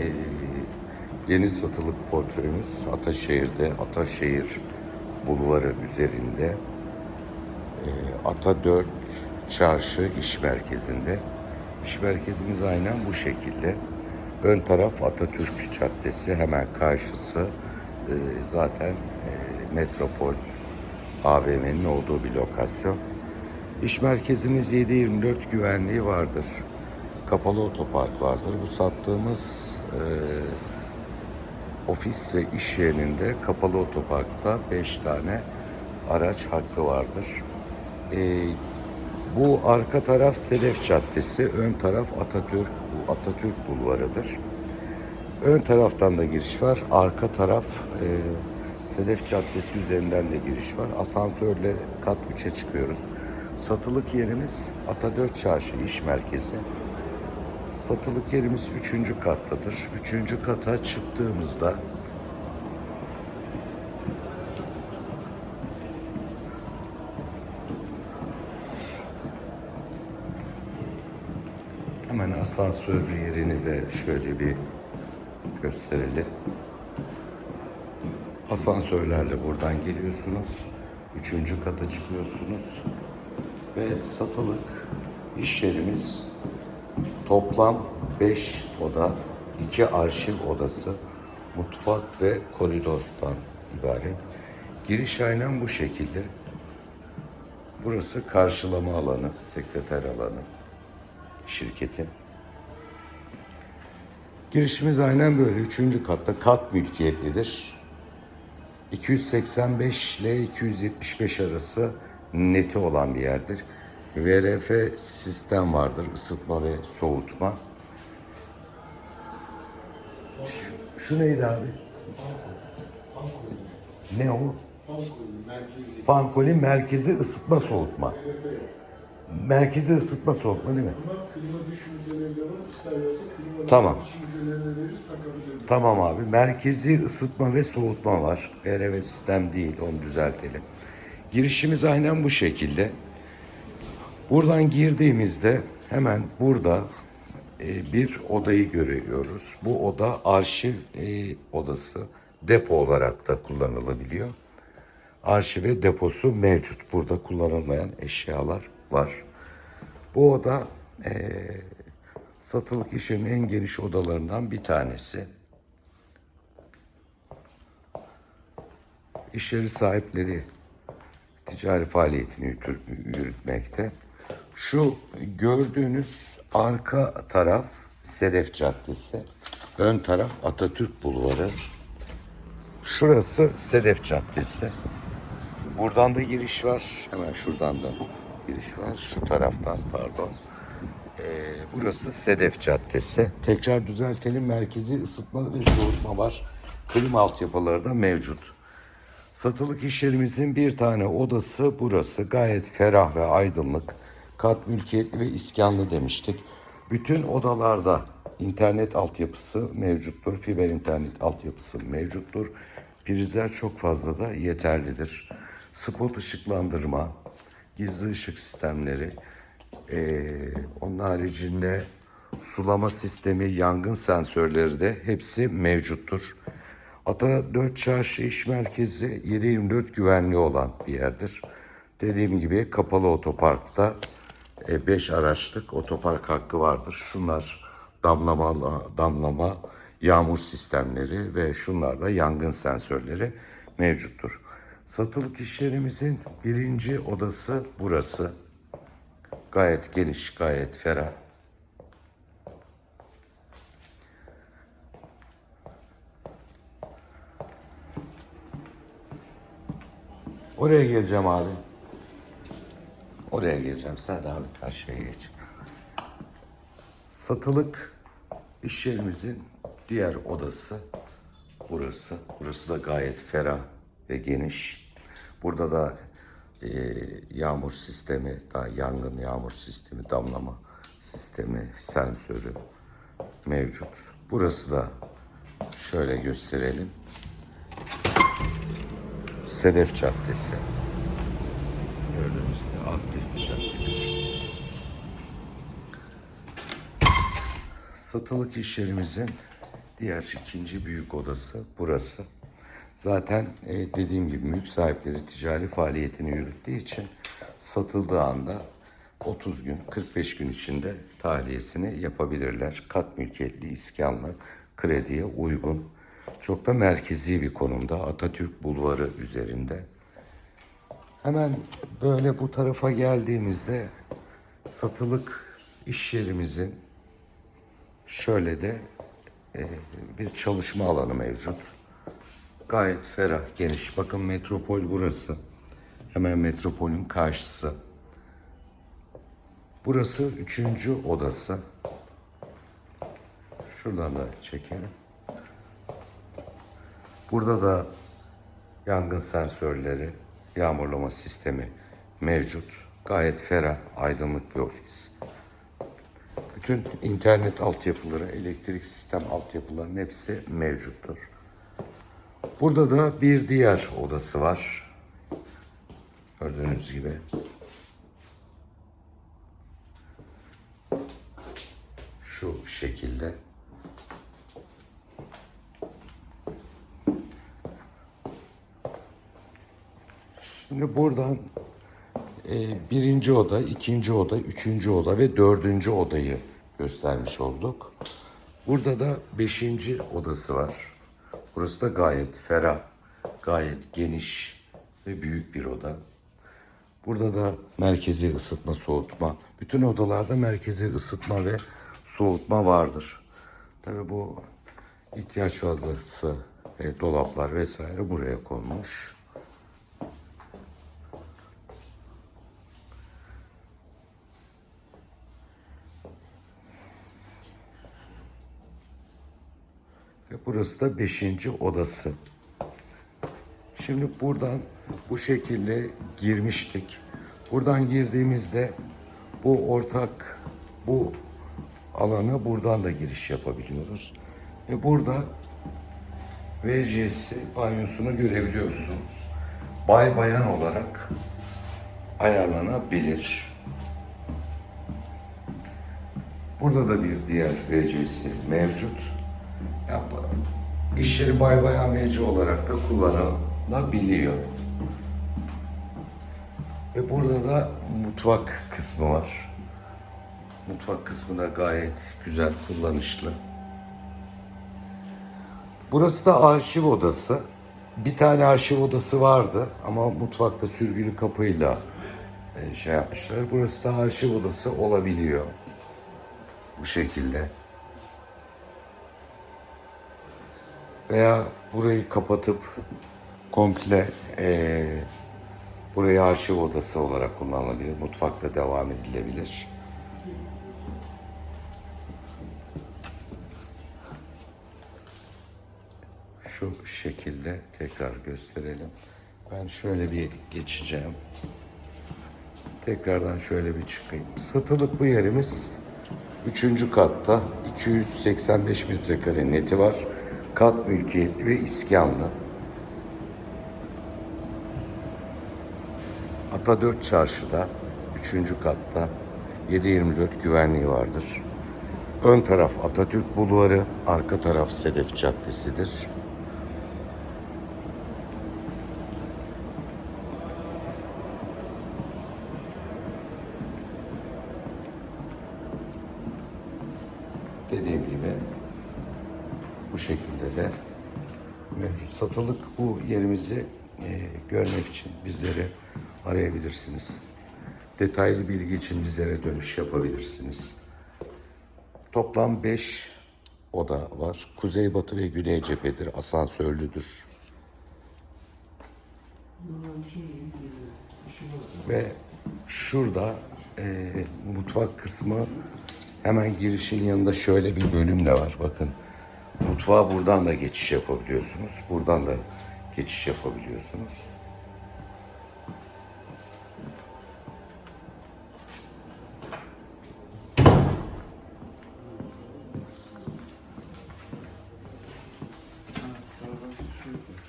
Ee, yeni satılık portföyümüz Ataşehir'de, Ataşehir Bulvarı üzerinde. Ee, Ata 4 Çarşı İş Merkezi'nde. İş merkezimiz aynen bu şekilde. Ön taraf Atatürk Caddesi, hemen karşısı e, zaten e, Metropol AVM'nin olduğu bir lokasyon. İş merkezimiz 7-24 güvenliği vardır. Kapalı otopark vardır. Bu sattığımız e, ofis ve iş yerinde kapalı otoparkta 5 tane araç hakkı vardır. E, bu arka taraf Sedef Caddesi, ön taraf Atatürk Atatürk Bulvarı'dır. Ön taraftan da giriş var. Arka taraf e, Sedef Caddesi üzerinden de giriş var. Asansörle kat 3'e çıkıyoruz. Satılık yerimiz Ata4 Çarşı İş Merkezi. Satılık yerimiz 3. kattadır. 3. kata çıktığımızda hemen asansör yerini de şöyle bir gösterelim. Asansörlerle buradan geliyorsunuz. Üçüncü kata çıkıyorsunuz. Ve satılık iş yerimiz toplam 5 oda, 2 arşiv odası, mutfak ve koridordan ibaret. Giriş aynen bu şekilde. Burası karşılama alanı, sekreter alanı şirketin. Girişimiz aynen böyle. Üçüncü katta kat mülkiyetlidir. 285 ile 275 arası neti olan bir yerdir. VRF sistem vardır. ısıtma ve soğutma. Şu, şu neydi abi? Ne o? merkezi. Fankoli merkezi ısıtma soğutma. Merkezi ısıtma soğutma değil mi? Ama klima dış yüzdeleri var. İsterlerse klima Tamam. iç yüzdelerine veririz takabilirim. Tamam abi. Merkezi ısıtma ve soğutma var. VRF sistem değil. Onu düzeltelim. Girişimiz aynen bu şekilde. Buradan girdiğimizde hemen burada e, bir odayı görüyoruz. Bu oda arşiv e, odası. Depo olarak da kullanılabiliyor. Arşiv ve deposu mevcut. Burada kullanılmayan eşyalar var. Bu oda e, satılık işin en geniş odalarından bir tanesi. İş yeri sahipleri ticari faaliyetini yürütmekte. Şu gördüğünüz arka taraf Sedef Caddesi, ön taraf Atatürk Bulvarı. Şurası Sedef Caddesi. Buradan da giriş var. Hemen şuradan da giriş var. Şu taraftan pardon. Ee, burası Sedef Caddesi. Tekrar düzeltelim. Merkezi ısıtma ve soğutma var. Klima altyapıları da mevcut. Satılık iş yerimizin bir tane odası burası. Gayet ferah ve aydınlık. Kat mülkiyetli ve iskanlı demiştik. Bütün odalarda internet altyapısı mevcuttur. Fiber internet altyapısı mevcuttur. Prizler çok fazla da yeterlidir. Spot ışıklandırma, gizli ışık sistemleri, ee, onun haricinde sulama sistemi, yangın sensörleri de hepsi mevcuttur. Ata 4 Çarşı İş Merkezi 7-24 güvenli olan bir yerdir. Dediğim gibi kapalı otoparkta 5 araçlık otopark hakkı vardır. Şunlar damlama, damlama yağmur sistemleri ve şunlar da yangın sensörleri mevcuttur. Satılık işlerimizin birinci odası burası. Gayet geniş, gayet ferah. Oraya geleceğim abi. Oraya geleceğim. Sen abi karşıya geç. Satılık iş yerimizin diğer odası burası. Burası da gayet ferah ve geniş. Burada da e, yağmur sistemi, daha yangın yağmur sistemi, damlama sistemi, sensörü mevcut. Burası da şöyle gösterelim. Sedef Caddesi. Gördüğünüz gibi aktif bir caddedir. Satılık iş yerimizin Diğer ikinci büyük odası burası. Zaten e, dediğim gibi mülk sahipleri ticari faaliyetini yürüttüğü için satıldığı anda 30 gün, 45 gün içinde tahliyesini yapabilirler. Kat mülkiyetli, iskanlı, krediye uygun. Çok da merkezi bir konumda. Atatürk Bulvarı üzerinde. Hemen böyle bu tarafa geldiğimizde satılık iş yerimizin şöyle de e, bir çalışma alanı mevcut. Gayet ferah, geniş. Bakın metropol burası. Hemen metropolün karşısı. Burası üçüncü odası. Şuradan da çekelim. Burada da yangın sensörleri, yağmurlama sistemi mevcut. Gayet ferah, aydınlık bir ofis. Bütün internet altyapıları, elektrik sistem altyapılarının hepsi mevcuttur. Burada da bir diğer odası var. Gördüğünüz gibi. Şu şekilde. Şimdi buradan e, birinci oda, ikinci oda, üçüncü oda ve dördüncü odayı göstermiş olduk. Burada da beşinci odası var. Burası da gayet ferah, gayet geniş ve büyük bir oda. Burada da merkezi ısıtma, soğutma. Bütün odalarda merkezi ısıtma ve soğutma vardır. Tabii bu ihtiyaç fazlası e, dolaplar vesaire buraya konmuş. Burası da beşinci odası. Şimdi buradan bu şekilde girmiştik. Buradan girdiğimizde bu ortak bu alana buradan da giriş yapabiliyoruz. Ve burada WC'si banyosunu görebiliyorsunuz. Bay bayan olarak ayarlanabilir. Burada da bir diğer WC'si mevcut. Ya, iş yeri bay bayan WC olarak da kullanılabiliyor. Ve burada da mutfak kısmı var. Mutfak kısmı da gayet güzel, kullanışlı. Burası da arşiv odası. Bir tane arşiv odası vardı ama mutfakta sürgülü kapıyla e, şey yapmışlar. Burası da arşiv odası olabiliyor. Bu şekilde. Veya burayı kapatıp komple eee burayı arşiv odası olarak kullanılabilir. Mutfakta devam edilebilir. Şu şekilde tekrar gösterelim. Ben şöyle bir geçeceğim. Tekrardan şöyle bir çıkayım. Satılık bu yerimiz Üçüncü katta 285 metrekare neti var. Kat mülkiyetli ve iskanlı. Ata 4 çarşıda 3. katta 724 güvenliği vardır. Ön taraf Atatürk Bulvarı, arka taraf Sedef Caddesi'dir. Dediğim gibi bu şekilde de mevcut satılık bu yerimizi e, görmek için bizleri arayabilirsiniz. Detaylı bilgi için bizlere dönüş yapabilirsiniz. Toplam 5 oda var. Kuzeybatı ve güney cephedir. Asansörlüdür. Ve şurada e, mutfak kısmı hemen girişin yanında şöyle bir bölüm de var. Bakın mutfağa buradan da geçiş yapabiliyorsunuz. Buradan da geçiş yapabiliyorsunuz.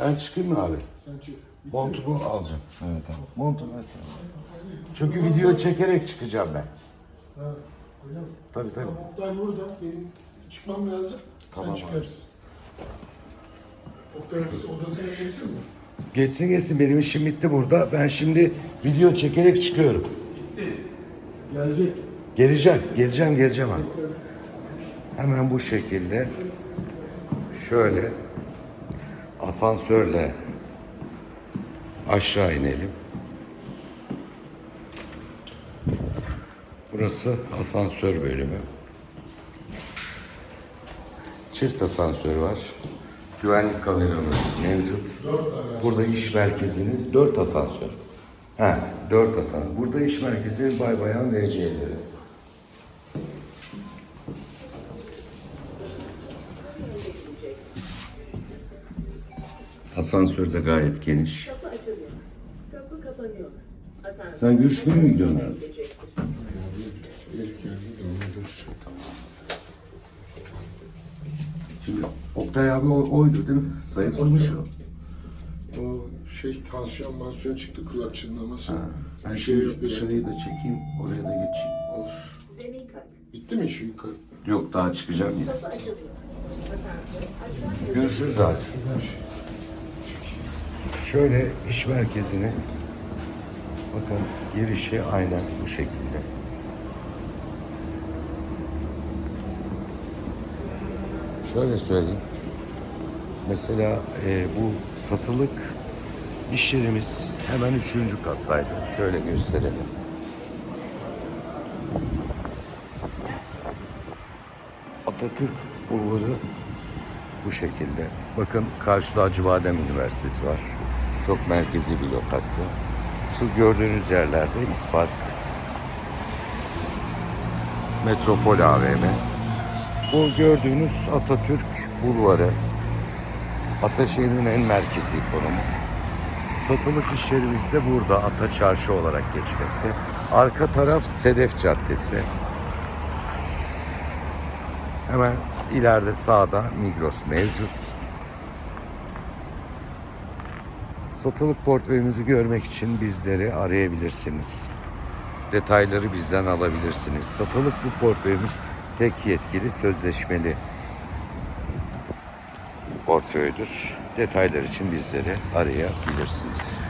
Ben çıkayım mı abi? Sen çık. Montumu alacağım. Evet abi. Montumu versene. Çünkü video çekerek çıkacağım ben. Ha, öyle mi? Tabii tabii. Tamam, burada. Benim çıkmam lazım. Tamam Sen çıkarsın. Oktay odasına geçsin mi? Geçsin geçsin benim işim bitti burada. Ben şimdi video çekerek çıkıyorum. Gelecek. Geleceğim, geleceğim, geleceğim abi. Hemen bu şekilde şöyle asansörle aşağı inelim. Burası asansör bölümü. Çift asansör var. Güvenlik kameramız mevcut. Burada iş merkezinin dört asansör. Ha, dört asansör. Burada iş merkezinin bay bayan VC'leri. Asansör de gayet geniş. Sen görüşmeye mi gidiyorsun abi? Oktay abi o, oydu değil mi? Zayıflamış o. O şey tansiyon mansiyon çıktı kulak çınlaması. Ben Bir şey yok bir dışarıyı da çekeyim, oraya da geçeyim. Olur. Zemin kat. Bitti mi şu yukarı? Yok daha çıkacağım. Kapı açılıyor. Aşağı Görüşürüz abi. Şöyle iş merkezine bakın girişi aynen bu şekilde. Şöyle söyleyeyim. Mesela e, bu satılık iş yerimiz hemen üçüncü kattaydı. Şöyle gösterelim. Atatürk Bulvarı bu şekilde. Bakın karşıda Acıbadem Üniversitesi var. Çok merkezi bir lokasyon. Şu gördüğünüz yerlerde İspark, Metropol AVM. Bu gördüğünüz Atatürk Bulvarı. Ataşehir'in en merkezi konumu. Satılık iş yerimiz de burada Ata Çarşı olarak geçmekte. Arka taraf Sedef Caddesi. Hemen ileride sağda Migros mevcut. Satılık portföyümüzü görmek için bizleri arayabilirsiniz. Detayları bizden alabilirsiniz. Satılık bu portföyümüz tek yetkili sözleşmeli portföydür. Detaylar için bizleri arayabilirsiniz.